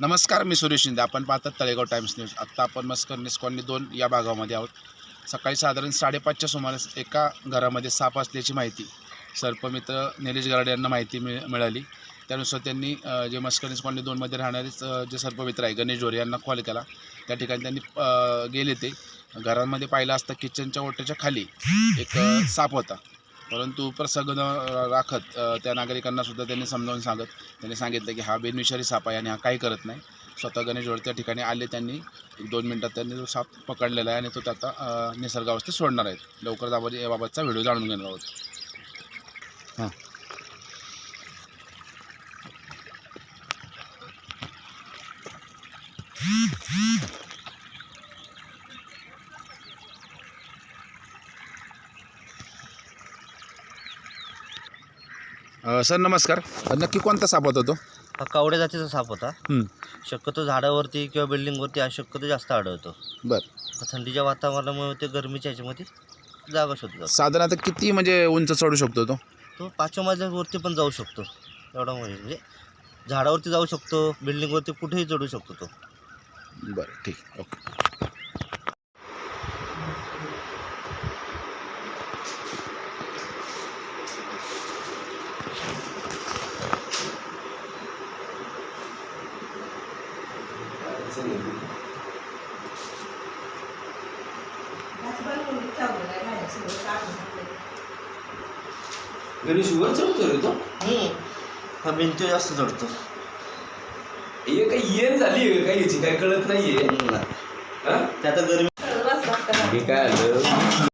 नमस्कार मी सुरेश शिंदे. आपण पाहतात तळेगाव टाइम्स न्यूज. आत्ता आपण मस्करनीस कॉलनी दोन या भागामध्ये आहोत. सकाळी साधारण साडेपाचच्या सुमारास एका घरामध्ये साप असल्याची माहिती सर्पमित्र निलेश गराड यांना माहिती मिळ मिळाली. त्यानुसार त्यांनी जे मस्करनीस कॉलनी दोनमध्ये राहणारेच जे सर्पमित्र आहे गणेश ढोरे यांना कॉल केला. त्या ठिकाणी त्यांनी गेले ते. घरामध्ये पाहिलं असता किचनच्या ओट्याच्या खाली एक साप होता. परंतु प्रसंग राखत त्या नागरिकांना सुद्धा त्यांनी समजावून सांगत त्यांनी सांगितलं की हा बेनिशारी साप आहे आणि हा काही करत नाही. स्वतः गणेश जोड त्या ठिकाणी आले त्यांनी एक दोन मिनटात त्यांनी तो साप पकडलेला आहे आणि तो आता निसर्गावस्थेत सोडणार आहेत लवकरच आपण याबाबतचा व्हिडिओ जाणून घेणार आहोत. हां. अ, सर नमस्कार. नक्की कोणता साप होता तो? हा कावड्या जातीचा साप होता. हं, शक्यतो झाडावरती किंवा बिल्डिंगवरती हा शक्यतो जास्त आढळतो. बरं. थंडीच्या वातावरणामुळे ते गरमीच्या ह्याच्यामध्ये जागा शोधतो साधारण आता किती म्हणजे उंच चढू शकतो तो? तो पाचव्या मजल्यावरती पण जाऊ शकतो. एवढा म्हणजे म्हणजे झाडावरती जाऊ शकतो बिल्डिंगवरती कुठेही चढू शकतो तो. बरं ठीक. ओके. गणेश वर चढतो रे तो? हा भिंती जास्त चढतो. हे काही येण झाली आहे काही याची? काय कळत नाहीये. नाही. हा? ते आता गरमी हे काय आलं